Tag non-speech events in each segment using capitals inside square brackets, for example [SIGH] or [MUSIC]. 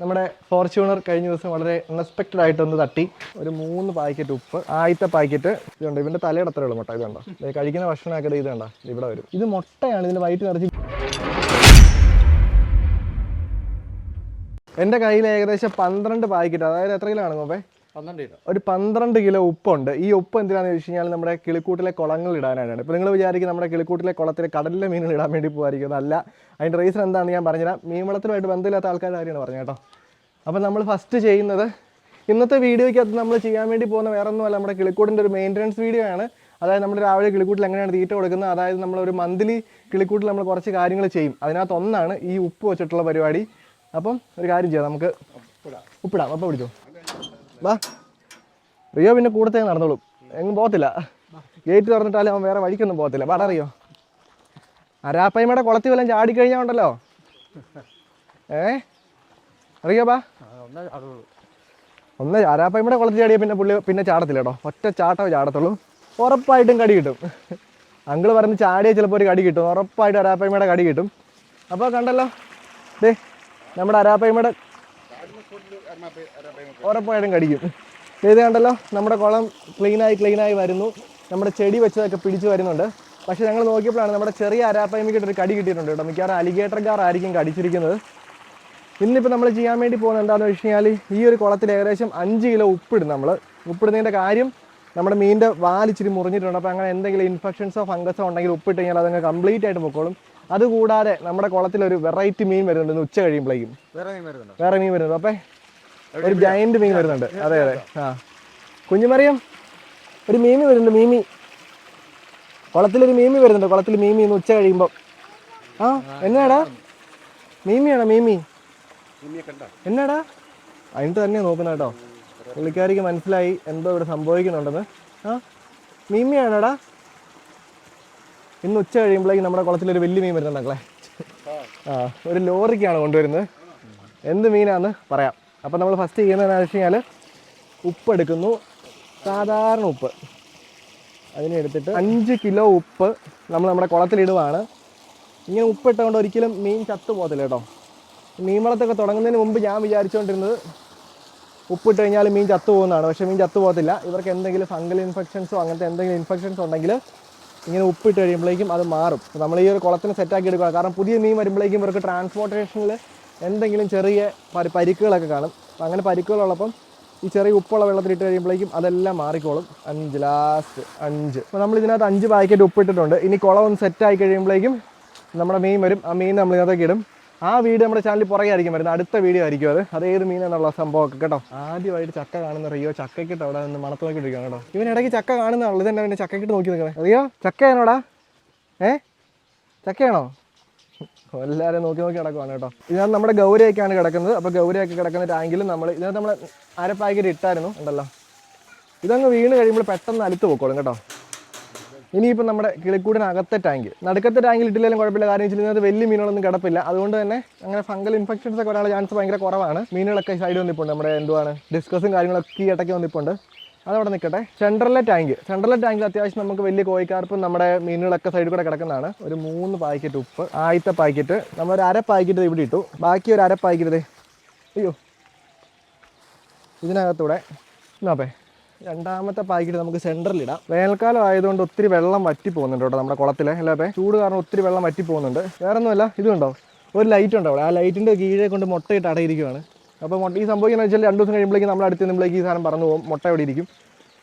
നമ്മുടെ ഫോർച്യൂണർ കഴിഞ്ഞ ദിവസം വളരെ അൺഎക്സ്പെക്റ്റഡ് ആയിട്ട് ഒന്ന് തട്ടി. ഒരു മൂന്ന് പാക്കറ്റ് ഉപ്പ് ആദ്യത്തെ പാക്കറ്റ് ഇതുണ്ട്. ഇവന്റെ തലയുടെ അത്രേ ഉള്ളൂ മുട്ട ഇതുണ്ടോ? കഴിക്കുന്ന ഭക്ഷണമൊക്കെ ഇത് കണ്ടോ? ഇവിടെ വരും. ഇത് മുട്ടയാണ് ഇതിന്റെ വൈറ്റ് നിറച്ച് എന്റെ കയ്യിൽ ഏകദേശം പന്ത്രണ്ട് പാക്കറ്റ് അതായത് എത്ര കിലോ ആണ് കിലോ ഒരു പന്ത്രണ്ട് കിലോ ഉപ്പുണ്ട്. ഈ ഉപ്പ് എന്തിനാണെന്ന് വെച്ച് കഴിഞ്ഞാൽ നമ്മുടെ കിളിക്കൂട്ടിലെ കുളങ്ങൾ ഇടാനാണ്. ഇപ്പോൾ നിങ്ങൾ വിചാരിക്കും നമ്മുടെ കിളിക്കൂട്ടിലെ കുളത്തിൽ കടലിലെ മീനുകൾ ഇടാൻ വേണ്ടി പോകുമായിരിക്കും അല്ല അതിന്റെ റീസൺ എന്താണെന്ന് ഞാൻ പറഞ്ഞുതരാം. മീൻ വളത്തിലുമായിട്ട് ബന്ധമില്ലാത്ത ആൾക്കാരുടെ കാര്യമാണ് പറഞ്ഞത് കേട്ടോ. അപ്പോൾ നമ്മൾ ഫസ്റ്റ് ചെയ്യുന്നത് ഇന്നത്തെ വീഡിയോയ്ക്കകത്ത് നമ്മൾ ചെയ്യാൻ വേണ്ടി പോകുന്ന വേറെ ഒന്നുമല്ല നമ്മുടെ കിളിക്കൂട്ടിന്റെ ഒരു മെയിന്റനൻസ് വീഡിയോ ആണ്. അതായത് നമ്മൾ രാവിലെ കിളിക്കൂട്ടിൽ എങ്ങനെയാണ് തീറ്റ കൊടുക്കുന്നത് അതായത് നമ്മൾ ഒരു മന്ത്ലി കിളിക്കൂട്ടിൽ നമ്മൾ കുറച്ച് കാര്യങ്ങൾ ചെയ്യും. അതിനകത്ത് ഒന്നാണ് ഈ ഉപ്പ് വെച്ചിട്ടുള്ള പരിപാടി. അപ്പം ഒരു കാര്യം ചെയ്യാം നമുക്ക് ഉപ്പിടാം അപ്പം പിടിച്ചോ? വാ. റിയോ പിന്നെ കൂടത്തേ നടന്നോളും. എങ്ങും പോകത്തില്ല. ഗേറ്റ് തുറന്നിട്ടാലും അവൻ വേറെ വഴിക്കൊന്നും പോകത്തില്ല. പാടാ റിയോ. അരാപ്പയ്മയുടെ കുളത്തിൽ വല്ലതും ചാടിക്കഴിഞ്ഞാൽ ഉണ്ടല്ലോ. ഏ? അറിയോ ബാ ഒന്നേ അരാപ്പയ്മയുടെ കുളത്തിൽ ചാടിയാൽ പിന്നെ പുള്ളി പിന്നെ ചാടത്തില്ല കേട്ടോ. ഒറ്റ ചാട്ടോ ചാടത്തുള്ളൂ. ഉറപ്പായിട്ടും കടി കിട്ടും. അങ്കിൾ പറഞ്ഞ് ചാടിയാൽ ചിലപ്പോൾ ഒരു കടി കിട്ടും. ഉറപ്പായിട്ടും അരാപ്പയ്മയുടെ കടി കിട്ടും. അപ്പോൾ കണ്ടല്ലോ. ദേ നമ്മുടെ അരാപ്പയ്മയുടെ ഉറപ്പായിട്ടും കടിക്കും. ഇത് കണ്ടല്ലോ നമ്മുടെ കുളം ക്ലീനായി ക്ലീനായി വരുന്നു. നമ്മുടെ ചെടി വെച്ചതൊക്കെ പിടിച്ചു വരുന്നുണ്ട്. പക്ഷേ ഞങ്ങൾ നോക്കിയപ്പോഴാണ് നമ്മുടെ ചെറിയ അരാപ്പയമിക്കിട്ടൊരു ഒരു കടി കിട്ടിയിട്ടുണ്ട് കേട്ടോ. മിക്കവാറും അലിഗേറ്റർ കാർ ആയിരിക്കും കടിച്ചിരിക്കുന്നത്. ഇന്നിപ്പോൾ നമ്മൾ ചെയ്യാൻ വേണ്ടി പോകുന്നത് എന്താണെന്ന് വെച്ച് കഴിഞ്ഞാൽ ഈ ഒരു കുളത്തിൽ ഏകദേശം അഞ്ച് കിലോ ഉപ്പിടും നമ്മൾ. ഉപ്പിടുന്നതിന്റെ കാര്യം നമ്മുടെ മീനിന്റെ വാലിച്ചിരി മുറിഞ്ഞിട്ടുണ്ട്. അപ്പോൾ അങ്ങനെ എന്തെങ്കിലും ഇൻഫെക്ഷൻസോ ഫംഗസോ ഉണ്ടെങ്കിൽ ഉപ്പിട്ട് കഴിഞ്ഞാൽ അതങ്ങ് കംപ്ലീറ്റ് ആയിട്ട് പൊക്കോളും. അതുകൂടാതെ നമ്മുടെ കുളത്തിൽ ഒരു വെറൈറ്റി മീൻ വരുന്നുണ്ട്. ഇന്ന് ഉച്ച കഴിയുമ്പോഴേക്കും. വേറെ മീൻ വരുന്നുണ്ടോ? വേറെ മീൻ വരുന്നുണ്ട്. അപ്പോൾ ഒരു ജയന്റ് മീൻ വരുന്നുണ്ട്. അതെ അതെ. ആ. കുഞ്ഞുമറിയം ഒരു മീമി വരുന്നുണ്ട് മീമി കുളത്തിലൊരു മീമി വരുന്നുണ്ട്. കുളത്തിൽ മീമി ഇന്ന് ഉച്ച കഴിയുമ്പോൾ ആ എന്നാടാ? മീമിയാണോ മീമി എന്നാടാ? അതിന് തന്നെ നോക്കുന്ന കേട്ടോ. പുള്ളിക്കാരിക്ക് മനസ്സിലായി എന്തോ ഇവിടെ സംഭവിക്കുന്നുണ്ടെന്ന്. ആ മീമിയാണോടാ ഇന്ന് ഉച്ച കഴിയുമ്പോഴേക്കും നമ്മുടെ കുളത്തിലൊരു വലിയ മീൻ വരുന്നുണ്ട് മക്കളെ. ആ ഒരു ലോറിക്കാണ് കൊണ്ടുവരുന്നത്. എന്ത് മീനാന്ന് പറയാം. അപ്പം നമ്മൾ ഫസ്റ്റ് ചെയ്യുന്നത് എന്ന് വെച്ച് കഴിഞ്ഞാൽ ഉപ്പ് എടുക്കുന്നു സാധാരണ ഉപ്പ്. അതിനെ എടുത്തിട്ട് അഞ്ച് കിലോ ഉപ്പ് നമ്മൾ നമ്മുടെ കുളത്തിലിടുവാണ്. ഇങ്ങനെ ഉപ്പിട്ടുകൊണ്ട് ഒരിക്കലും മീൻ ചത്തു പോകത്തില്ല കേട്ടോ. മീൻ വളർത്തൊക്കെ തുടങ്ങുന്നതിന് മുമ്പ് ഞാൻ വിചാരിച്ചുകൊണ്ടിരുന്നത് ഉപ്പിട്ട് കഴിഞ്ഞാൽ മീൻ ചത്തു പോകുന്നതാണ് പക്ഷേ മീൻ ചത്തു പോകത്തില്ല ഇവർക്ക് എന്തെങ്കിലും ഫംഗൽ ഇൻഫെക്ഷൻസോ അങ്ങനത്തെ എന്തെങ്കിലും ഇൻഫെക്ഷൻസ് ഉണ്ടെങ്കിൽ ഇങ്ങനെ ഉപ്പിട്ട് കഴിയുമ്പോഴേക്കും അത് മാറും. നമ്മൾ ഈ ഒരു കുളത്തിന് സെറ്റാക്കി എടുക്കുക. കാരണം പുതിയ മീൻ വരുമ്പോഴേക്കും ഇവർക്ക് ട്രാൻസ്പോർട്ടേഷനിൽ എന്തെങ്കിലും ചെറിയ പരി പരിക്കുകളൊക്കെ കാണും. അപ്പം അങ്ങനെ പരിക്കുകളുള്ളപ്പം ഈ ചെറിയ ഉപ്പുള്ള വെള്ളത്തിലിട്ട് കഴിയുമ്പോഴേക്കും അതെല്ലാം മാറിക്കോളും. അഞ്ച് ലാസ്റ്റ് അഞ്ച്. അപ്പോൾ നമ്മൾ ഇതിനകത്ത് അഞ്ച് പാക്കറ്റ് ഉപ്പിട്ടിട്ടുണ്ട് ഇനി കുളം ഒന്ന് സെറ്റായി കഴിയുമ്പോഴേക്കും നമ്മുടെ മീൻ വരും. ആ മീൻ നമ്മൾ ഇതിനകത്തേക്ക് ഇടും. ആ വീഡിയോ നമ്മുടെ ചാനലിൽ പുറകെ ആയിരിക്കും വരുന്നത്. അടുത്ത വീഡിയോ ആയിരിക്കും അത്. അത് ഏത് മീൻ എന്നുള്ള സംഭവമൊക്കെ കേട്ടോ. ആദ്യമായിട്ട് ചക്ക കാണുന്ന റിയോ ചക്കയ്ക്കിട്ട് അവിടെ നിന്ന് മണത്ത് കേട്ടോ. ഇവൻ ഇടയ്ക്ക് ചക്ക കാണുന്നതാണല്ലോ തന്നെ പിന്നെ ചക്കയ്ക്കിട്ട് നോക്കി നിൽക്കണേ അറിയോ? ചക്കയാണോടാ? ഏ? ചക്കയാണോ? എല്ലാവരും നോക്കി നോക്കി കിടക്കുവാണ് കേട്ടോ. ഇതിനകത്ത് നമ്മുടെ ഗൗരിയൊക്കെയാണ് കിടക്കുന്നത്. അപ്പോൾ ഗൗരിയൊക്കെ കിടക്കുന്ന ടാങ്കിൽ നമ്മൾ ഇതിനകത്ത് നമ്മൾ അര പാക്കറ്റ് ഇട്ടായിരുന്നു ഉണ്ടല്ലോ. ഇതങ്ങ് വീണ് കഴിയുമ്പോൾ പെട്ടെന്ന് അലുത്ത് പോക്കോളും കേട്ടോ. ഇനിയിപ്പോൾ നമ്മുടെ കിളിക്കൂടിനകത്തെ ടാങ്ക്. നടുക്കത്തെ ടാങ്കിൽ ഇട്ടില്ലെങ്കിലും കുഴപ്പമില്ല. കാരണം വെച്ചാൽ ഇതിനകത്ത് വലിയ മീനുകളൊന്നും കിടപ്പില്ല. അതുകൊണ്ട് തന്നെ അങ്ങനെ ഫംഗൽ ഇൻഫെക്ഷൻസ് ഒക്കെ വരാനുള്ള ചാൻസ് ഭയങ്കര കുറവാണ്. മീനുകളൊക്കെ സൈഡ് വന്നിപ്പുണ്ട് നമ്മുടെ എന്തുവാണ് ഡിസ്കസും കാര്യങ്ങളൊക്കെ ഈ ഇടയ്ക്ക് വന്നിപ്പുണ്ട് അതവിടെ നിൽക്കട്ടെ സെൻട്രലിലെ ടാങ്ക് സെൻട്രലിലെ ടാങ്കിൽ അത്യാവശ്യം നമുക്ക് വലിയ കോഴിക്കാർപ്പും നമ്മുടെ മീനുകളൊക്കെ സൈഡിൽ കൂടെ കിടക്കുന്നതാണ്. ഒരു മൂന്ന് പാക്കറ്റ് ഉപ്പ് ആദ്യത്തെ പാക്കറ്റ് നമ്മൾ ഒരു അര പാക്കറ്റ് ഇവിടെ ഇട്ടു. ബാക്കി ഒരു അര പാക്കറ്റ് അയ്യോ. ഇതിനകത്തൂടെ. എന്നാപ്പേ രണ്ടാമത്തെ പാക്കറ്റ് നമുക്ക് സെന്ററിൽ ഇടാം. വേനൽക്കാലം ആയതുകൊണ്ട് ഒത്തിരി വെള്ളം വറ്റി പോകുന്നുണ്ട് കേട്ടോ നമ്മുടെ കുളത്തിൽ അല്ലേ ചൂട് കാരണം ഒത്തിരി വെള്ളം വറ്റി പോകുന്നുണ്ട്. വേറെ ഒന്നുമല്ല ഇതുണ്ടോ? ഒരു ലൈറ്റ് ഉണ്ടോ അവിടെ ആ ലൈറ്റിന്റെ കീഴെ കൊണ്ട് മുട്ടയിട്ട് അടയിരിക്കുകയാണ് അപ്പോൾ ഈ സംഭവിക്കുന്നത് വെച്ചാൽ രണ്ട് ദിവസം കഴിയുമ്പോഴേക്കും നമ്മൾ അടുത്ത് നിന്നുമ്പോഴേക്ക് ഈ സാധനം പറഞ്ഞു പോകും. മുട്ട ഇവിടെ ഇരിക്കും?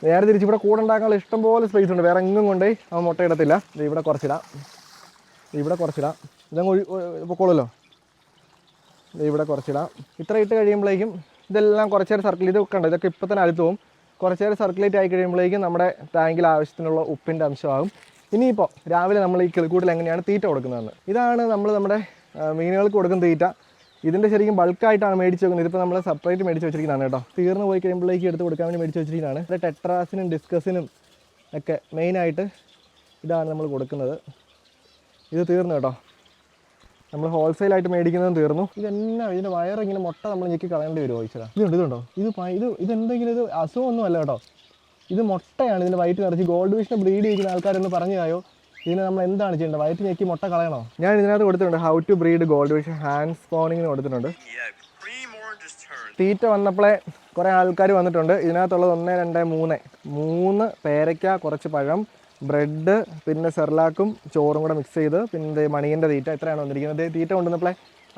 നേരെ തിരിച്ച് ഇവിടെ ഇഷ്ടം പോലെ സ്പേസ് ഉണ്ട്. വേറെ എങ്ങും കൊണ്ടേ അവൻ മുട്ട ഇടത്തില്ല. ഇവിടെ കുറച്ചിടാം. ഇവിടെ കുറച്ചിടാം. ഇതങ്ങ് ഒഴി ഇവിടെ കുറച്ചിടാം. ഇത്ര ഇട്ട് കഴിയുമ്പോഴേക്കും ഇതെല്ലാം കുറച്ച് നേരം ഇത് വെക്കണ്ട ഇതൊക്കെ ഇപ്പോൾ തന്നെ അടുത്ത് പോകും. കുറച്ച് നേരം സർക്കുലേറ്റ് ആയി കഴിയുമ്പോഴേക്കും നമ്മുടെ ടാങ്കിൽ ആവശ്യത്തിനുള്ള ഉപ്പിന്റെ അംശമാകും. ഇനിയിപ്പോൾ രാവിലെ നമ്മൾ ഈ കിളിക്കൂട്ടിൽ എങ്ങനെയാണ് തീറ്റ കൊടുക്കുന്നതെന്ന്. ഇതാണ് നമ്മൾ നമ്മുടെ മീനുകൾക്ക് കൊടുക്കുന്ന തീറ്റ. ഇതിന്റെ ശരിക്കും ബൾക്കായിട്ടാണ് മേടിച്ച് വെക്കുന്നത്. ഇതിപ്പോൾ നമ്മൾ സെപ്പറേറ്റ് മേടിച്ച് വെച്ചിരിക്കുന്നതാണ് കേട്ടോ. തീർന്ന് പോയി കഴിയുമ്പോഴേക്ക് എടുത്ത് കൊടുക്കാൻ വേണ്ടി മേടിച്ച് വെച്ചിരിക്കുന്നതാണ്. ഇത് ടെട്രാസിനും ഡിസ്കസിനും ഒക്കെ മെയിനായിട്ട് ഇതാണ് നമ്മൾ കൊടുക്കുന്നത്. ഇത് തീർന്നു കേട്ടോ. നമ്മൾ ഹോൾസെയിലായിട്ട് മേടിക്കുന്നതും തീർന്നു. ഇതെന്നാ ഇതിന്റെ വയറിങ്ങനെ മുട്ട നമ്മൾ ഞെക്കി കളയേണ്ടി വരുമോ ഈശ്വരാ? ഇതുണ്ട് ഇതുണ്ടോ ഇത് ഇത് ഇതെന്തെങ്കിലും ഇത് അസുഖമൊന്നും അല്ല കേട്ടോ. ഇത് മുട്ടയാണ് ഇതിന്റെ വയറ്റ് നിറച്ച് ഗോൾഡ് വിഷനെ ബ്രീഡ് ചെയ്യുന്ന ആൾക്കാരൊന്ന് പറഞ്ഞായോ ഇതിന് നമ്മൾ എന്താണ് ചെയ്യേണ്ടത്? വയറ്റ് ഞെക്കി മുട്ട കളയണോ? ഞാൻ ഇതിനകത്ത് കൊടുത്തിട്ടുണ്ട് how to breed goldfish and സ്പോണിങ്ങിന് കൊടുത്തിട്ടുണ്ട്. തീറ്റ വന്നപ്പോഴേ കുറേ ആൾക്കാർ വന്നിട്ടുണ്ട്. ഇതിനകത്തുള്ളത് ഒന്ന് രണ്ട് മൂന്ന്. മൂന്ന് പേരയ്ക്ക കുറച്ച് പഴം ബ്രെഡ് പിന്നെ സെർലാക്കും ചോറും കൂടെ മിക്സ് ചെയ്ത് പിന്നെ മണിയന്റെ തീറ്റ എത്രയാണ് വന്നിരിക്കുന്നത്. ദേ തീറ്റ കൊണ്ടുവന്നപ്പോഴേ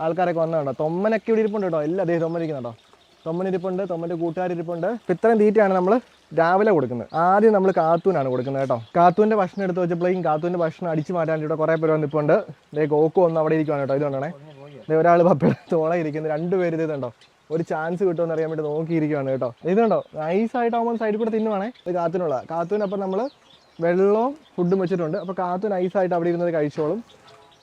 ആൾക്കാരൊക്കെ വന്നതുണ്ടോ തൊമ്മനൊക്കെ ഇവിടെ ഇരിപ്പുണ്ട് കേട്ടോ. എല്ലാ അദ്ദേഹം തൊമ്മൻ ഇരിപ്പുണ്ട് തൊമ്മന്റെ കൂട്ടുകാരിരിപ്പുണ്ട്. ഇപ്പം ഇത്രയും തീറ്റയാണ് നമ്മൾ രാവിലെ കൊടുക്കുന്നത്. ആദ്യം നമ്മൾ കാത്തൂനാണ് കൊടുക്കുന്നത് കേട്ടോ. കാത്തൂന്റെ ഭക്ഷണം എടുത്ത് വെച്ചപ്പോഴേക്കും കാത്തൂന്റെ ഭക്ഷണം അടിച്ചു മാറ്റാൻ ഇവിടെ കുറേ പേര് വന്നിപ്പുണ്ട് ഇതേ ഗോക്കു ഒന്ന് അവിടെ ഇരിക്കുവാണ് കേട്ടോ. ഇതുകൊണ്ടാണേ. ദേ ഒരാൾ പപ്പയുടെ തോളെ ഇരിക്കുന്നത് രണ്ടുപേര് ഇത് ഇതുണ്ടോ? ഒരു ചാൻസ് കിട്ടുമെന്ന് അറിയാൻ വേണ്ടി നോക്കിയിരിക്കുകയാണ് കേട്ടോ. ഇതുണ്ടോ? നൈസായിട്ടാകുമ്പോൾ സൈഡിൽ കൂടെ തിന്നുവാണേ. ഇത് കാത്തൂനുള്ള. കാത്തൂനപ്പം നമ്മൾ വെള്ളവും ഫുഡും വെച്ചിട്ടുണ്ട്. അപ്പോൾ കാത്തു നൈസായിട്ട് അവിടെ ഇരുന്നത് കഴിച്ചോളും.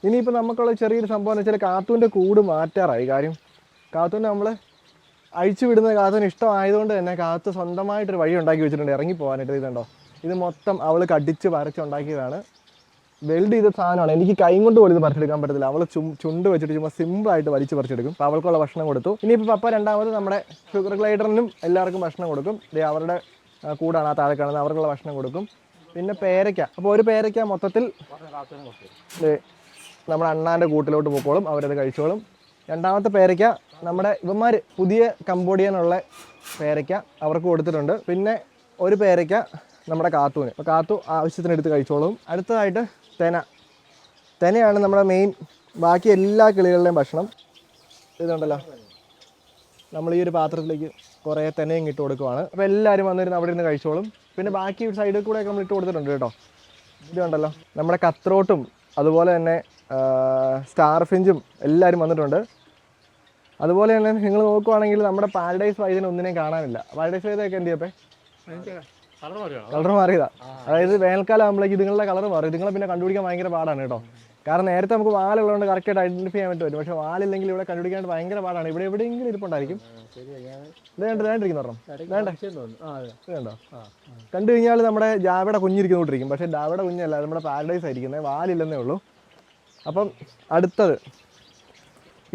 ഇനിയിപ്പോൾ നമുക്കുള്ള ചെറിയൊരു സംഭവം എന്ന് വെച്ചാൽ കാത്തൂന്റെ കൂട് മാറ്റാറായി കാര്യം. കാത്തൂന്റെ നമ്മൾ അഴിച്ചു വിടുന്നത് കാത്തുവിന് ഇഷ്ടമായതുകൊണ്ട് തന്നെ കാത്ത് സ്വന്തമായിട്ടൊരു വഴി ഉണ്ടാക്കി വെച്ചിട്ടുണ്ട്. ഇറങ്ങി പോകാനായിട്ട് ഇതുണ്ടോ ഇത് മൊത്തം അവൾ കടിച്ച് വരച്ചുണ്ടാക്കിയതാണ് വെൽഡ് ചെയ്ത സാധനമാണ്. എനിക്ക് കൈ കൊണ്ട് പോലും ഇത് പറിച്ചെടുക്കാൻ പറ്റത്തില്ല. അവൾ ചുണ്ട് വെച്ചിട്ട് ചുമ്മാ സിമ്പിളായിട്ട് വലിച്ച് പറിച്ചെടുക്കും. അപ്പോൾ അവൾക്കുള്ള ഭക്ഷണം കൊടുത്തു. ഇനിയിപ്പോൾ പപ്പ രണ്ടാമത് നമ്മുടെ ഷുഗർ ഗ്ലൈഡറിനും എല്ലാവർക്കും ഭക്ഷണം കൊടുക്കും. അവരുടെ കൂടാണ് ആ താഴെ കാണുന്നത്. അവർക്കുള്ള ഭക്ഷണം കൊടുക്കും. പിന്നെ പേരയ്ക്ക. അപ്പോൾ ഒരു പേരയ്ക്ക മൊത്തത്തിൽ നമ്മുടെ അണ്ണാന്റെ കൂട്ടിലോട്ട് പോയിക്കോളും അവരത് കഴിച്ചോളും. രണ്ടാമത്തെ പേരയ്ക്ക നമ്മുടെ ഇവന്മാർ പുതിയ കംബോഡിയനുള്ള പേരയ്ക്ക അവർക്ക് കൊടുത്തിട്ടുണ്ട്. പിന്നെ ഒരു പേരയ്ക്ക നമ്മുടെ കാത്തുവിന്. അപ്പോൾ കാത്തു ആവശ്യത്തിന് എടുത്ത് കഴിച്ചോളും. അടുത്തതായിട്ട് തെന. തെനയാണ് നമ്മുടെ മെയിൻ ബാക്കി എല്ലാ കിളികളുടെയും ഭക്ഷണം. ഇതുണ്ടല്ലോ. നമ്മൾ ഈ ഒരു പാത്രത്തിലേക്ക് കുറേ തെനയും ഇട്ട് കൊടുക്കുവാണ്. അപ്പോൾ എല്ലാവരും വന്നിരുന്ന് അവിടെ ഇരുന്ന് കഴിച്ചോളും. പിന്നെ ബാക്കി സൈഡിൽ കൂടെയൊക്കെ നമ്മൾ ഇട്ട് കൊടുത്തിട്ടുണ്ട് കേട്ടോ. ഇതുണ്ടല്ലോ. നമ്മുടെ കത്രോട്ടും അതുപോലെ തന്നെ സ്റ്റാർ ഫിഞ്ചും എല്ലാവരും വന്നിട്ടുണ്ട്. അതുപോലെ തന്നെ നിങ്ങൾ നോക്കുവാണെങ്കിൽ നമ്മുടെ പാരഡൈസ് വൈദിനെ ഒന്നിനെയും കാണാനില്ല. പാരഡൈസ് വൈദൊക്കെ എന്ത് ചെയ്യപ്പേ? കളർ മാറിയതാ. അതായത് വേനൽക്കാലം ആകുമ്പോഴേക്ക് ഇതുങ്ങളുടെ കളർ മാറും. ഇതുങ്ങളെ പിന്നെ കണ്ടുപിടിക്കാൻ ഭയങ്കര പാടാണ് കേട്ടോ. കാരണം നേരത്തെ നമുക്ക് വാലുള്ളതുകൊണ്ട് കറക്റ്റായിട്ട് ഐഡന്റിഫൈ ചെയ്യാൻ പറ്റും പക്ഷേ വാലില്ലെങ്കിൽ ഇവിടെ കണ്ടുപിടിക്കാൻ ഭയങ്കര പാടാണ്. ഇവിടെ എവിടെയെങ്കിലും ഇരിപ്പുണ്ടായിരിക്കും. വേണ്ട വേണ്ടിരിക്കുന്നു വേണ്ട കണ്ടു കഴിഞ്ഞാൽ നമ്മുടെ ജാവയുടെ കുഞ്ഞിരിക്കുന്നോണ്ടിരിക്കും. പക്ഷെ ജാവയുടെ കുഞ്ഞല്ല നമ്മുടെ പാരഡൈസ് ആയിരിക്കുന്നത്. വാലില്ലെന്നേ ഉള്ളൂ. അപ്പം അടുത്തത്.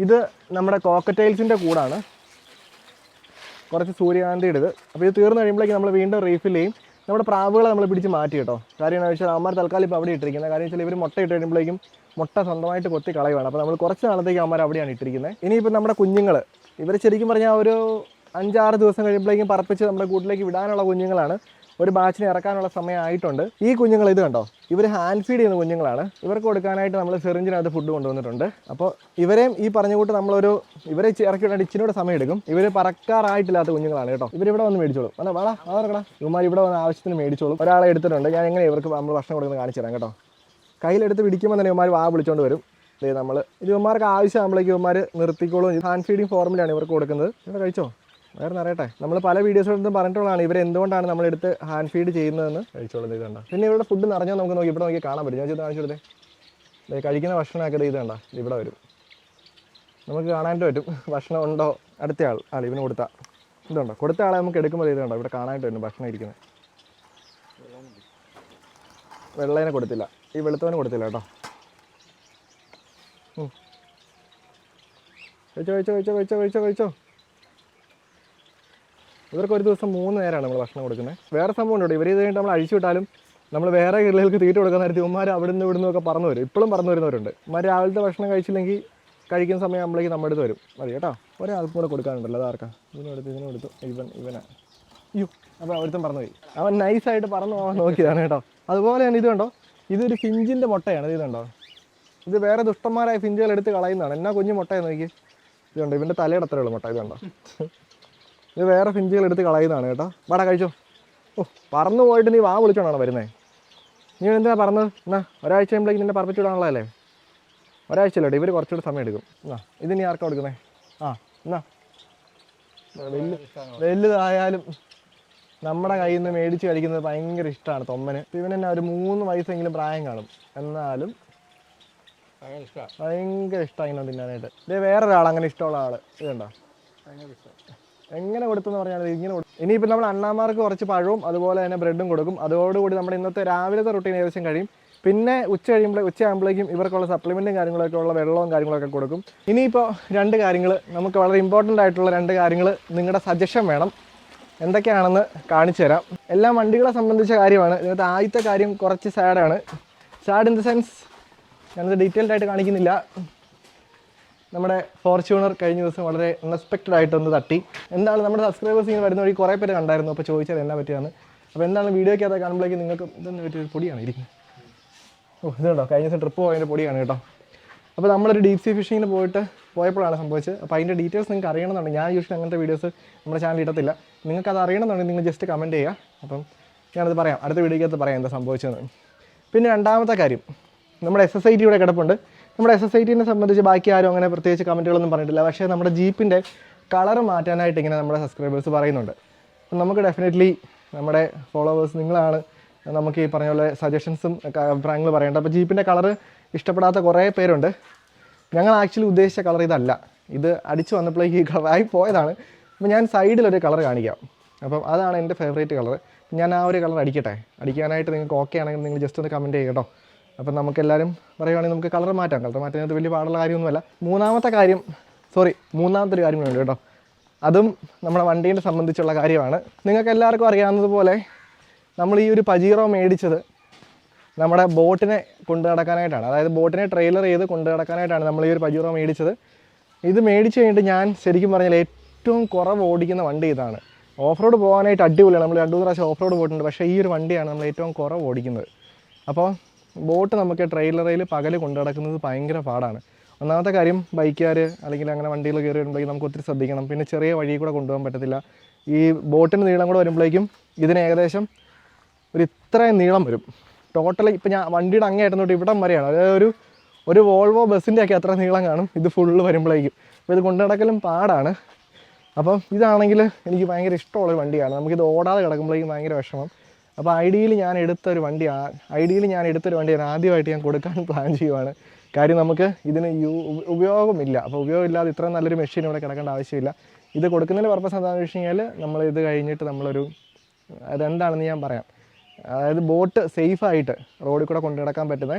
ഇത് നമ്മുടെ കോക്കറ്റൈൽസിന്റെ കൂടാണ്. കുറച്ച് സൂര്യകാന്തിയുടെ ഇത് അപ്പോൾ ഇത് തീർന്നു കഴിയുമ്പോഴേക്കും നമ്മൾ വീണ്ടും റീഫിൽ ചെയ്യും. നമ്മുടെ പ്രാവുകളെ നമ്മൾ പിടിച്ച് മാറ്റി കേട്ടോ. കാര്യം എന്താ വെച്ചാൽ അമ്മമാർ തൽക്കാലം ഇപ്പോൾ അവിടെ ഇട്ടിരിക്കുന്നത്. കാര്യം വെച്ചാൽ ഇവർ മുട്ട ഇട്ട് കഴിയുമ്പോഴേക്കും മുട്ട സ്വന്തമായിട്ട് കൊത്തി കളയുവാണ്. അപ്പോൾ നമ്മൾ കുറച്ച് നാളത്തേക്ക് അമ്മമാർ അവിടെയാണ് ഇട്ടിരിക്കുന്നത്. ഇനിയിപ്പോൾ നമ്മുടെ കുഞ്ഞുങ്ങൾ ഇവർ ശരിക്കും പറഞ്ഞാൽ ഒരു അഞ്ചാറ് ദിവസം കഴിയുമ്പോഴേക്കും പറപ്പിച്ച് നമ്മുടെ കൂട്ടിലേക്ക് വിടാനുള്ള കുഞ്ഞുങ്ങളാണ്. ഒരു ബാച്ചിനെ ഇറക്കാനുള്ള സമയമായിട്ടുണ്ട് ഈ കുഞ്ഞുങ്ങൾ ഇത് കണ്ടോ? ഇവർ ഹാൻഡ് ഫീഡ് ചെയ്യുന്ന കുഞ്ഞുങ്ങളാണ്. ഇവർക്ക് കൊടുക്കാനായിട്ട് നമ്മൾ സെറിഞ്ചിനകത്ത് ഫുഡ് കൊണ്ടുവന്നിട്ടുണ്ട്. അപ്പോൾ ഇവരെയും ഈ പറഞ്ഞ കൂട്ട് നമ്മളൊരു ഇവരെ ഇറക്കി വിടാൻ ഇച്ചിനോട് സമയം എടുക്കും. ഇവർ പറക്കാറായിട്ടില്ലാത്ത കുഞ്ഞുങ്ങളാണ് കേട്ടോ. ഇവരിവിടെ വന്ന് മേടിച്ചോളും. അല്ല വേളാ അതാ ഇവന്മാർ ഇവിടെ വന്ന് ആവശ്യത്തിന് മേടിച്ചോളും. ഒരാളെ എടുത്തിട്ടുണ്ട്. ഞാൻ എങ്ങനെ ഇവർക്ക് നമ്മൾ ഭക്ഷണം കൊടുക്കുന്നത് കാണിച്ചു തരാം കേട്ടോ. കയ്യിലെടുത്ത് പിടിക്കുമ്പോൾ തന്നെ ഇവന്മാർ വാ വിളിച്ചുകൊണ്ട് വരും. നമ്മൾ ഇത് ഇവന്മാർക്ക് ആവശ്യമാകുമ്പോഴേക്കും ഇവന്മാർ നിർത്തിക്കോളും. ഹാൻഡ് ഫീഡിങ് ഫോർമിലാണ് ഇവർക്ക് കൊടുക്കുന്നത്. ഇവിടെ കഴിച്ചോ? വേറെ അറിയട്ടെ. നമ്മൾ പല വീഡിയോസിലും പറഞ്ഞിട്ടുള്ളതാണ്. ഇവർ എന്തുകൊണ്ടാണ് നമ്മളെടുത്ത് ഹാൻഡ് ഫീഡ് ചെയ്യുന്നതെന്ന്. കഴിച്ചോളുന്നത് ഇത് കണ്ട? പിന്നെ ഇവിടെ ഫുഡ് നിറഞ്ഞാൽ നമുക്ക് നോക്കി ഇവിടെ നോക്കി കാണാൻ പറ്റും. ഞാൻ ചെയ്ത് കാണിച്ചു കൊടുത്തേ. കഴിക്കുന്ന ഭക്ഷണമൊക്കെ ഇത് കണ്ട? ഇവിടെ വരും. നമുക്ക് കാണാനായിട്ട് പറ്റും. ഭക്ഷണം ഉണ്ടോ? അടുത്ത ആൾ. ആൾ ഇവന് കൊടുത്ത. ഇതുണ്ടോ കൊടുത്ത ആളെ നമുക്ക് എടുക്കുമ്പോൾ ഇത് കണ്ടോ? ഇവിടെ കാണാനായിട്ട് വരും ഭക്ഷണം ഇരിക്കുന്നത്. വെള്ളേനെ കൊടുത്തില്ല. ഈ വെളുത്തവനെ കൊടുത്തില്ല കേട്ടോ. കഴിച്ചോ കഴിച്ചോ കഴിച്ചോ കഴിച്ചോ കഴിച്ചോ കഴിച്ചോ. ഇവർക്ക് ഒരു ദിവസം മൂന്ന് നേരമാണ് നമ്മൾ ഭക്ഷണം കൊടുക്കുന്നത്. വേറെ സംഭവം ഉണ്ട്? ഇവർ ഇത് കഴിഞ്ഞിട്ട് നമ്മൾ അഴിച്ചു വിട്ടാലും നമ്മൾ വേറെ കിളികൾക്ക് തീറ്റ കൊടുക്കാൻ നേരത്തെ ഉമ്മാർ അവിടെ നിന്ന് ഇവിടുന്ന് ഒക്കെ പറന്നു വരും. ഇപ്പോഴും പറന്നു വരുന്നവരുണ്ട്. ഉമ്മാർ രാവിലത്തെ ഭക്ഷണം കഴിച്ചില്ലെങ്കിൽ കഴിക്കുന്ന സമയം നമ്മളേക്ക് നമ്മുടെ അടുത്ത് വരും. മതി കേട്ടോ. ഒരാൾക്കും കൂടെ കൊടുക്കാനുണ്ടല്ലോ. അതാർക്കാ ഇതിനെടുത്ത് ഇതിനെടുത്തു ഇവൻ ഇവനാ. അയ്യോ അപ്പോൾ പറഞ്ഞു പോയി. അവൻ നൈസായിട്ട് പറന്നു പോകാൻ നോക്കിയതാണ് കേട്ടോ. അതുപോലെ തന്നെ ഇത് കണ്ടോ? ഇതൊരു ഫിഞ്ചിന്റെ മുട്ടയാണ്. ഇത് കണ്ടോ? ഇത് വേറെ ദുഷ്ടന്മാരായ ഫിഞ്ചുകൾ എടുത്ത് കളയുന്നതാണ്. എന്നാ കുഞ്ഞു മുട്ടയാണ് നോക്കി ഇതുണ്ട് ഇവന്റെ തലയുടെ അത്രയുള്ള മുട്ട. ഇത് കണ്ടോ? ഇത് വേറെ ഫിഞ്ചുകൾ എടുത്ത് കളയുന്നതാണ് കേട്ടോ. വാടാ കഴിച്ചോ. ഓ പറന്നു പോയിട്ട് നീ വാ വിളിച്ചോണ്ടാണ് വരുന്നത് നീ എന്തിനാ പറഞ്ഞത് എന്നാ ഒരാഴ്ച കഴിയുമ്പോഴേക്കും നിന്നെ പറപ്പിച്ചുവിടാനുള്ളതല്ലേ ഒരാഴ്ച അല്ലേ? ഇവർ കുറച്ചുകൂടി സമയം എടുക്കും. എന്നാ ഇത് നീ ആർക്കാ കൊടുക്കുന്നേ? ആ എന്നാ. വലിയ വലുതായാലും നമ്മുടെ കയ്യിൽ നിന്ന് മേടിച്ച് കഴിക്കുന്നത് ഭയങ്കര ഇഷ്ടമാണ് തൊമ്മന്. ഇവൻ തന്നെ ഒരു മൂന്ന് വയസ്സെങ്കിലും പ്രായം കാണും. എന്നാലും ഭയങ്കര ഇഷ്ടമാണ് ഇങ്ങനെ തിന്നാനായിട്ട്. ഇതേ വേറൊരാൾ അങ്ങനെ ഇഷ്ടമുള്ള ആൾ. ഇതുണ്ടോ ഭയങ്കര ഇഷ്ടം. എങ്ങനെ കൊടുത്തെന്ന് പറഞ്ഞാൽ ഇങ്ങനെ കൊടുക്കും. ഇനിയിപ്പോൾ നമ്മൾ അണ്ണാമാർക്ക് കുറച്ച് പഴവും അതുപോലെ തന്നെ ബ്രെഡും കൊടുക്കും. അതോടുകൂടി നമ്മുടെ ഇന്നത്തെ രാവിലത്തെ റുട്ടീൻ ഏകദേശം കഴിയും. പിന്നെ ഉച്ച കഴിയുമ്പോൾ ഉച്ചയാകുമ്പോഴേക്കും ഇവർക്കുള്ള സപ്ലിമെന്റും കാര്യങ്ങളൊക്കെ ഉള്ള വെള്ളവും കാര്യങ്ങളൊക്കെ കൊടുക്കും. ഇനിയിപ്പോൾ രണ്ട് കാര്യങ്ങൾ നമുക്ക് വളരെ ഇമ്പോർട്ടന്റ് ആയിട്ടുള്ള രണ്ട് കാര്യങ്ങൾ നിങ്ങളുടെ സജഷൻ വേണം. എന്തൊക്കെയാണെന്ന് കാണിച്ചു തരാം. എല്ലാം വണ്ടികളെ സംബന്ധിച്ച കാര്യമാണ്. ഇതിനകത്ത് ആദ്യത്തെ കാര്യം കുറച്ച് സാഡാണ് സാഡ് ഇൻ ദ സെൻസ് ഞാനത് ഡീറ്റെയിൽഡ് ആയിട്ട് കാണിക്കുന്നില്ല. നമ്മുടെ ഫോർച്യൂണർ കഴിഞ്ഞ ദിവസം വളരെ അൺഎക്സ്പെക്റ്റഡ് ആയിട്ടൊന്ന് തട്ടി. എന്താണ് നമ്മുടെ സബ്സ്ക്രൈബേഴ്സ് ഇങ്ങനെ വരുന്ന വഴി കുറേ പേര് കണ്ടായിരുന്നു. അപ്പോൾ ചോദിച്ചത് എന്നാ പറ്റിയാണ് അപ്പോൾ എന്താണ് വീഡിയോയ്ക്കകത്ത് കാണുമ്പോഴേക്കും നിങ്ങൾക്ക് ഇതെന്ന് പറ്റിയൊരു പൊടിയാണ് ഇരിക്കുന്നത്? ഓ ഇതുണ്ടോ കഴിഞ്ഞ ദിവസം ട്രിപ്പ് പോയതിന്റെ പൊടിയാണ് കേട്ടോ. അപ്പോൾ നമ്മളൊരു ഡീപ് സീ ഫിഷിങ്ങിന് പോയിട്ട് പോയപ്പോഴാണ് സംഭവിച്ചത്. അപ്പോൾ അതിന്റെ ഡീറ്റെയിൽസ് നിങ്ങൾക്ക് അറിയണമെന്നുണ്ടെങ്കിൽ ഞാൻ യൂഷ്വലി അങ്ങനത്തെ വീഡിയോസ് നമ്മുടെ ചാനൽ ഇടത്തില്ല. നിങ്ങൾക്ക് അത് അറിയണമെന്നുണ്ടെങ്കിൽ നിങ്ങൾ ജസ്റ്റ് കമന്റ് ചെയ്യുക. അപ്പം ഞാനത് പറയാം. അടുത്ത വീഡിയോയ്ക്കകത്ത് പറയാം എന്താ സംഭവിച്ചതെന്ന്. പിന്നെ രണ്ടാമത്തെ കാര്യം. നമ്മുടെ എസ് എസ് ഐ ടിയുടെ കിടപ്പുണ്ട്. നമ്മുടെ എസ് എസ് ഐ ടീനെ സംബന്ധിച്ച് ബാക്കി ആരും അങ്ങനെ പ്രത്യേകിച്ച് കമന്റുകളൊന്നും പറഞ്ഞിട്ടില്ല. പക്ഷേ നമ്മുടെ ജീപ്പിന്റെ കളർ മാറ്റാനായിട്ട് ഇങ്ങനെ നമ്മുടെ സബ്സ്ക്രൈബേഴ്സ് പറയുന്നുണ്ട്. അപ്പം നമുക്ക് ഡെഫിനറ്റ്ലി നമ്മുടെ ഫോളോവേഴ്സ് നിങ്ങളാണ് നമുക്ക് ഈ പറഞ്ഞ പോലെ സജഷൻസും അഭിപ്രായങ്ങൾ പറയേണ്ടത്. അപ്പോൾ ജീപ്പിന്റെ കളർ ഇഷ്ടപ്പെടാത്ത കുറേ പേരുണ്ട്. ഞങ്ങൾ ആക്ച്വലി ഉദ്ദേശിച്ച കളർ ഇതല്ല. ഇത് അടിച്ചു വന്നപ്പോഴേക്ക് ഈ കളറായി പോയതാണ്. അപ്പോൾ ഞാൻ സൈഡിലൊരു കളർ കാണിക്കാം. അപ്പം അതാണ് എന്റെ ഫേവറേറ്റ് കളർ ഞാൻ ആ ഒരു കളർ അടിക്കട്ടെ? അടിക്കാനായിട്ട് നിങ്ങൾക്ക് ഓക്കെ ആണെങ്കിൽ നിങ്ങൾ ജസ്റ്റ് ഒന്ന് കമന്റ് ചെയ്യുക കേട്ടോ. അപ്പം നമുക്കെല്ലാവരും പറയുവാണെങ്കിൽ നമുക്ക് കളർ മാറ്റാം. കളർ മാറ്റുന്നത് വലിയ പാടുള്ള കാര്യമൊന്നുമല്ല. മൂന്നാമത്തെ കാര്യം സോറി മൂന്നാമത്തെ ഒരു കാര്യം കേട്ടോ. അതും നമ്മുടെ വണ്ടീനെ സംബന്ധിച്ചുള്ള കാര്യമാണ്. നിങ്ങൾക്ക് എല്ലാവർക്കും അറിയാവുന്നതുപോലെ നമ്മൾ ഈ ഒരു പജീറോ മേടിച്ചത് നമ്മുടെ ബോട്ടിനെ കൊണ്ടു നടക്കാനായിട്ടാണ്. അതായത് ബോട്ടിനെ ട്രെയിലർ ചെയ്ത് കൊണ്ടു നടക്കാനായിട്ടാണ് നമ്മൾ ഈ ഒരു പജീറോ മേടിച്ചത്. ഇത് മേടിച്ച് കഴിഞ്ഞിട്ട് ഞാൻ ശരിക്കും പറഞ്ഞാൽ ഏറ്റവും കുറവ് ഓടിക്കുന്ന വണ്ടി ഇതാണ്. ഓഫ് റോഡ് പോകാനായിട്ട് അടിപൊളിയാണ്. നമ്മൾ രണ്ടു മൂന്ന് പ്രാവശ്യം ഓഫ് റോഡ് പോയിട്ടുണ്ട്. പക്ഷേ ഈ ഒരു വണ്ടിയാണ് നമ്മൾ ഏറ്റവും കുറവ് ഓടിക്കുന്നത്. അപ്പോൾ ബോട്ട് നമുക്ക് ട്രെയിലറിൽ പകൽ കൊണ്ടു നടക്കുന്നത് ഭയങ്കര പാടാണ്. ഒന്നാമത്തെ കാര്യം ബൈക്കുകാർ അല്ലെങ്കിൽ അങ്ങനെ വണ്ടികൾ കയറി വരുമ്പോഴേക്കും നമുക്ക് ഒത്തിരി ശ്രദ്ധിക്കണം. പിന്നെ ചെറിയ വഴി കൂടെ കൊണ്ടുപോകാൻ പറ്റത്തില്ല. ഈ ബോട്ടിന് നീളം കൂടെ വരുമ്പോഴേക്കും ഇതിന് ഏകദേശം ഒരു ഇത്രയും നീളം വരും. ടോട്ടൽ ഇപ്പം ഞാൻ വണ്ടിയുടെ അങ്ങേയറ്റം തൊട്ട് ഇവിടം വരെയാണ്. അതായത് ഒരു ഒരു വോൾവോ ബസ്സിന്റെ ഒക്കെ അത്ര നീളം കാണും. ഇത് ഫുള്ള് വരുമ്പോഴേക്കും. അപ്പോൾ ഇത് കൊണ്ടു നടക്കലും പാടാണ്. അപ്പം ഇതാണെങ്കിൽ എനിക്ക് ഭയങ്കര ഇഷ്ടമുള്ളൊരു വണ്ടിയാണ്. നമുക്കിത് ഓടാതെ കിടക്കുമ്പോഴേക്കും ഭയങ്കര വിഷമം. അപ്പോൾ ഐഡിയയിൽ ഞാൻ എടുത്തൊരു വണ്ടി ഐഡിയയിൽ ഞാൻ എടുത്തൊരു വണ്ടി ആദ്യമായിട്ട് ഞാൻ കൊടുക്കാൻ [LAUGHS] പ്ലാൻ ചെയ്യുവാണ്. കാര്യം നമുക്ക് ഇതിന് യു ഉപയോഗമില്ല. അപ്പോൾ ഉപയോഗമില്ലാതെ ഇത്ര നല്ലൊരു മെഷീൻ ഇവിടെ കിടക്കേണ്ട ആവശ്യമില്ല. ഇത് കൊടുക്കുന്നതിന്റെ പർപ്പസ് എന്താണെന്ന് വെച്ച് കഴിഞ്ഞാൽ നമ്മൾ ഇത് കഴിഞ്ഞിട്ട് നമ്മളൊരു അതെന്താണെന്ന് ഞാൻ പറയാം. അതായത് ബോട്ട് സേഫായിട്ട് റോഡിൽ കൂടെ കൊണ്ടു നടക്കാൻ പറ്റുന്ന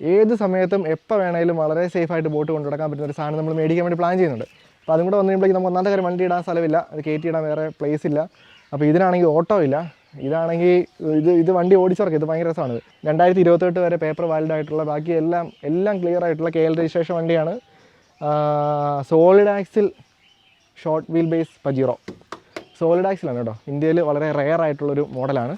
ഏത് സമയത്തും എപ്പോൾ വേണമെങ്കിലും വളരെ സേഫായിട്ട് ബോട്ട് കൊണ്ടു നടക്കാൻ പറ്റുന്ന ഒരു സാധനം നമ്മൾ മേടിക്കാൻ വേണ്ടി പ്ലാൻ ചെയ്യുന്നുണ്ട്. അപ്പോൾ അതും കൂടെ വന്നു കഴിയുമ്പോഴേക്കും നമുക്ക് ഒന്നാമത്തെ കാര്യം വണ്ടി ഇടാൻ സ്ഥലമില്ല. അത് കയറ്റി ഇടാൻ വേറെ പ്ലേസ് ഇല്ല. അപ്പോൾ ഇതിനാണെങ്കിൽ ഓട്ടോ ഇല്ല. ഇതാണെങ്കിൽ ഇത് ഇത് വണ്ടി ഓടിച്ചവർക്ക് ഇത് ഭയങ്കര രസമാണ്. രണ്ടായിരത്തി ഇരുപത്തെട്ട് വരെ പേപ്പർ വാലിഡ് ആയിട്ടുള്ള ബാക്കി എല്ലാം എല്ലാം ക്ലിയർ ആയിട്ടുള്ള കെ എൽ രജിസ്ട്രേഷൻ വണ്ടിയാണ് solid axle short wheel base Pajero solid ആക്സിലാണ് കേട്ടോ. ഇന്ത്യയിൽ വളരെ റെയർ ആയിട്ടുള്ളൊരു മോഡലാണ്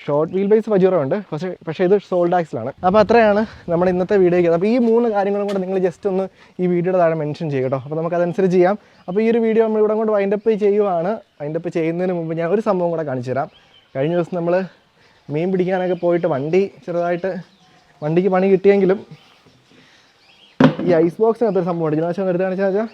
ഷോർട്ട് വീൽ ബേസ് പജീറോ ഉണ്ട്. പക്ഷേ പക്ഷേ ഇത് സോൾഡ് ആക്സിലാണ് അപ്പോൾ അത്രയാണ് നമ്മുടെ ഇന്നത്തെ വീഡിയോയ്ക്ക്. അപ്പോൾ ഈ മൂന്ന് കാര്യങ്ങളും കൂടെ നിങ്ങൾ ജസ്റ്റ് ഒന്ന് ഈ വീഡിയോയുടെ താഴെ മെൻഷൻ ചെയ്യുക കേട്ടോ. അപ്പോൾ നമുക്ക് അതനുസരിച്ച് ചെയ്യാം. അപ്പോൾ ഈ ഒരു വീഡിയോ നമ്മൾ ഇവിടെ കൊണ്ട് വൈൻഡപ്പ് ചെയ്യുവാണ് വൈൻഡപ്പ് ചെയ്യുന്നതിന് മുമ്പ് ഞാൻ ഒരു സംഭവം കൂടെ കാണിച്ചു തരാം. കഴിഞ്ഞ ദിവസം നമ്മൾ മീൻ പിടിക്കാനൊക്കെ പോയിട്ട് വണ്ടി ചെറുതായിട്ട് വണ്ടിക്ക് പണി കിട്ടിയെങ്കിലും ഈ ഐസ് ബോക്സിനകത്ത് ഒരു സംഭവം ഉണ്ട് ജിനാശം എടുത്ത് കാണിച്ചാൽ വെച്ചാൽ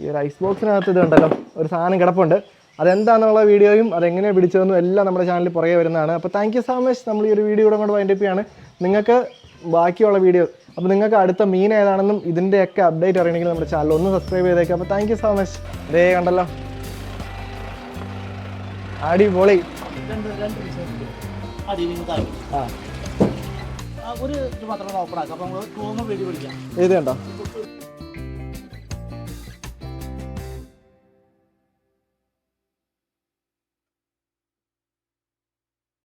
ഈ ഒരു ഐസ് ബോക്സിനകത്ത് ഇത് ഉണ്ടല്ലോ ഒരു സാധനം കിടപ്പുണ്ട്. അതെന്താണെന്നുള്ള വീഡിയോയും അതെങ്ങനെയാണ് പിടിച്ചതെന്നും എല്ലാം നമ്മുടെ ചാനലിൽ പുറകെ വരുന്നതാണ്. അപ്പോൾ താങ്ക് യു സോ മച്ച് നമ്മൾ ഈ ഒരു വീഡിയോ കൂടെ കൊണ്ട് വൈൻഡപ്പ് ചെയ്യാണ്. നിങ്ങൾക്ക് ബാക്കിയുള്ള വീഡിയോ അപ്പോൾ നിങ്ങൾക്ക് അടുത്ത മീൻ ഏതാണെന്നും ഇതിന്റെയൊക്കെ അപ്ഡേറ്റ് അറിയണമെങ്കിൽ നമ്മുടെ ചാനൽ ഒന്ന് സബ്സ്ക്രൈബ് ചെയ്തേക്കാം. അപ്പോൾ താങ്ക് യു സോ മച്ച് ദേ കണ്ടല്ലോ. അടിപൊളി. ഒരു ഇത് മാത്രം ഓപ്പൺ ആക്കാം. അപ്പൊ നമ്മൾ ടൂമ വെടി പിടിക്കാം. ഇത് കണ്ടോ?